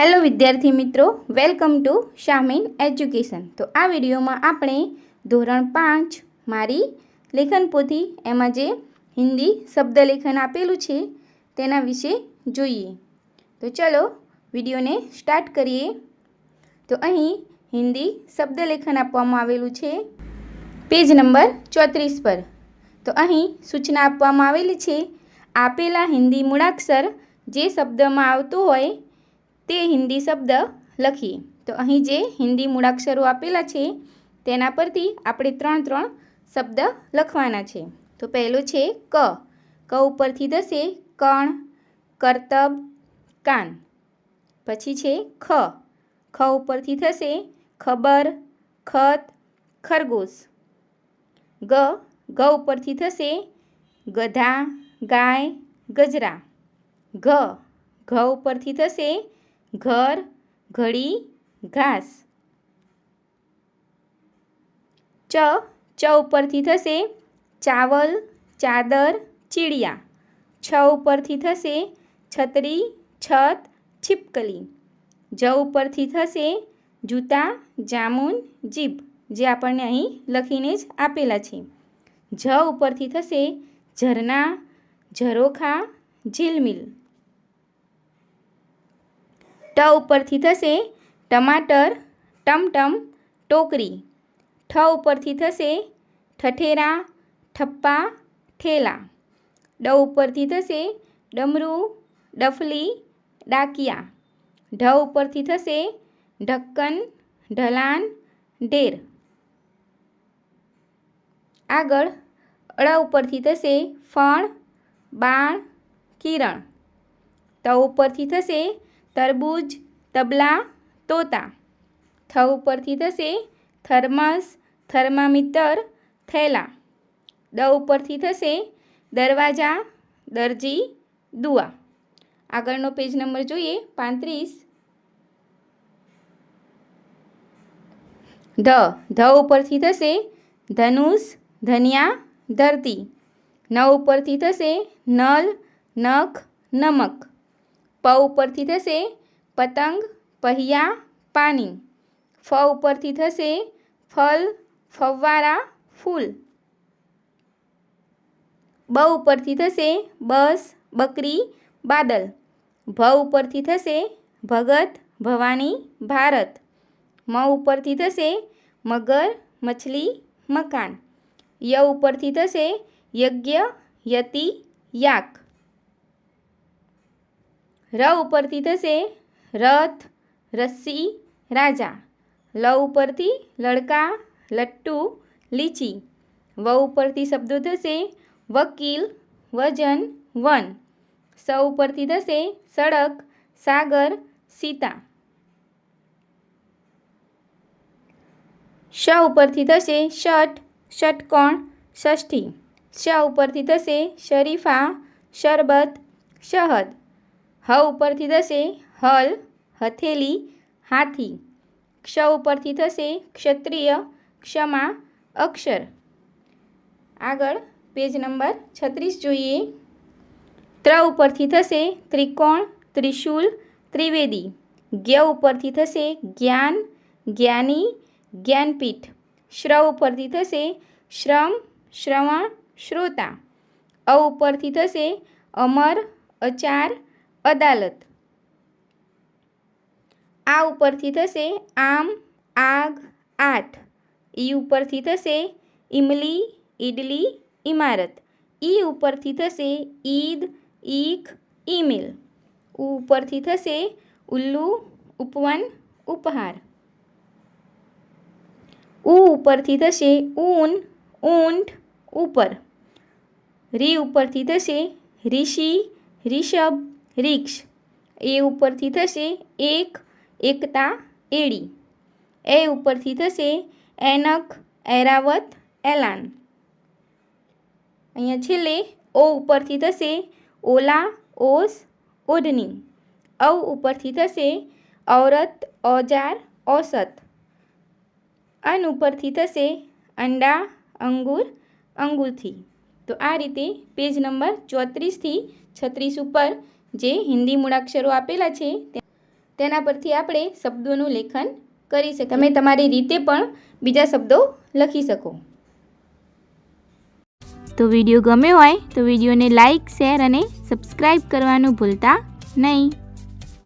Hello વિદ્યાર્થી મિત્રો, welcome to શામીન education. તો આ વિડીયોમાં આપણે ધોરણ પાંચ મારી લેખન પોથી, એમાં જે હિન્દી શબ્દલેખન આપેલું છે, તેના વિશે જોઈએ. તો ચલો વિડીયોને સ્ટાર્ટ કરીએ. તો અહીં હિન્દી શબ્દલેખન આપવામાં આવેલું છે. પેજ નંબર ચોત્રીસ પર. તો અહીં સૂચના આપવામાં આવેલી છે, આપેલા હિન્દી મૂળાક્ષર જે શબ્દમાં આવતું હોય તે હિન્દી શબ્દ લખીએ તો અહીં જે હિન્દી મૂળાક્ષરો આપેલા છે, તેના પરથી આપણે ત્રણ ત્રણ શબ્દ લખવાના છે. તો પહેલો છે ક. ક ઉપરથી થશે કણ, કરતબ, કાન. પછી છે ખ. ખ ઉપરથી થશે ખબર, ખત, ખરગોશ. ગ. ગ ઉપરથી થશે ગધા, ગાય, ગજરા. ઘ ઘ ઉપરથી થશે ઘર, ઘડી, ઘાસ. ચ ચ ઉપરથી થશે ચાવલ, ચાદર, ચીડિયા. છ ઉપરથી થશે છત્રી, છત, છીપકલી. જ ઉપરથી થશે જૂતા, જામુન, જીભ, જે આપણને અહીં લખીને જ આપેલા છે. જ ઉપરથી થશે ઝરણા, ઝરોખા, ઝીલમિલ. ટ ઉપરથી થશે ટમાટર, ટમટમ, ટોકરી. ઠ ઉપરથી થશે ઠઠેરા, ઠપ્પા, ઠેલા. ડ ઉપરથી થશે ડમરું, ડફલી, ડાકિયા. ઢ ઉપરથી થશે ઢક્કન, ઢલાન, ઢેર. આગળ અળ ઉપરથી થશે ફણ બાણ, કિરણ. ત ઉપરથી થશે તરબૂજ, તબલા, તોતા. થ ઉપરથી થશે થર્મસ, થર્મામીટર, થેલા. દ ઉપરથી થશે દરવાજા, દરજી, દુઆ. આગળનો પેજ નંબર જોઈએ, પાંત્રીસ. ધ. ધ ઉપરથી થશે ધનુષ, ધનિયા, ધરતી. ન ઉપરથી થશે નલ, નખ, નમક. પ ઉપરથી થશે પતંગ, પહિયા પાણી ફ ઉપરથી થશે ફલ ફવારા ફૂલ. બ ઉપરથી થશે બસ, બકરી, બાદલ. ભ ઉપરથી થશે ભગત, ભવાની, ભારત. મ ઉપરથી થશે મગર, મછલી, મકાન. ય ઉપરથી થશે યજ્ઞ, યતિ, યાક. ર ઉપરથી થશે રથ, રસ્સી, રાજા. લ ઉપરથી લડકા, લટ્ટુ, લીચી. વ ઉપરથી શબ્દો થશે વકીલ, વજન, વન. સ ઉપરથી થશે સડક, સાગર, સીતા. શ ઉપરથી થશે શટ ષટકોણ, ષષ્ઠી. શ ઉપરથી થશે શરીફા, શરબત, શહદ. હ ઉપરથી થશે હલ, હથેલી, હાથી. ક્ષ ઉપરથી થશે ક્ષત્રિય, ક્ષમા, અક્ષર. આગળ પેજ નંબર છત્રીસ જોઈએ. ત્ર ઉપરથી થશે ત્રિકોણ, ત્રિશુલ, ત્રિવેદી. જ્ઞ ઉપરથી થશે જ્ઞાન, જ્ઞાની, જ્ઞાનપીઠ. શ્ર ઉપરથી થશે શ્રમ, શ્રવણ, શ્રોતા. અ ઉપરથી થશે અમર, અચાર અદાલત. આ ઉપરથી થશે આમ, આગ, આઠ. ઈ ઉપરથી થશે ઇમલી ઈડલી ઇમારત ઈ ઉપરથી થશે ઈદ, ઈખ, ઈમેલ. ઉપરથી થશે ઉલ્લુ, ઉપવન, ઉપહાર. ઉ ઉપરથી થશે ઊન ઊંટ ઉપર. રી ઉપરથી થશે ઋષિ રિષભ રીક્ષ. એ ઉપરથી થશે એક એકતા એડી. એ ઉપરથી થશે એનક, એરાવત, એલાન. અહીંયા છેલ્લે ઓ ઉપરથી થશે ઓલા, ઓસ ઓઢની અવ ઉપરથી થશે ઔરત ઓજાર ઓસત અન ઉપરથી થશે અંડા, અંગુર, અંગુરથી. તો આ રીતે પેજ નંબર ચોત્રીસથી છત્રીસ ઉપર જે હિન્દી મૂળાક્ષરો આપેલા છે તેના પરથી આપણે શબ્દોનું લેખન કરી શકીએ. તમે તમારી રીતે પણ બીજા શબ્દો લખી શકો. તો વીડિયો ગમ્યો હોય તો વિડીયોને લાઇક શેર અને સબસ્ક્રાઈબ કરવાનું ભૂલતા નહીં.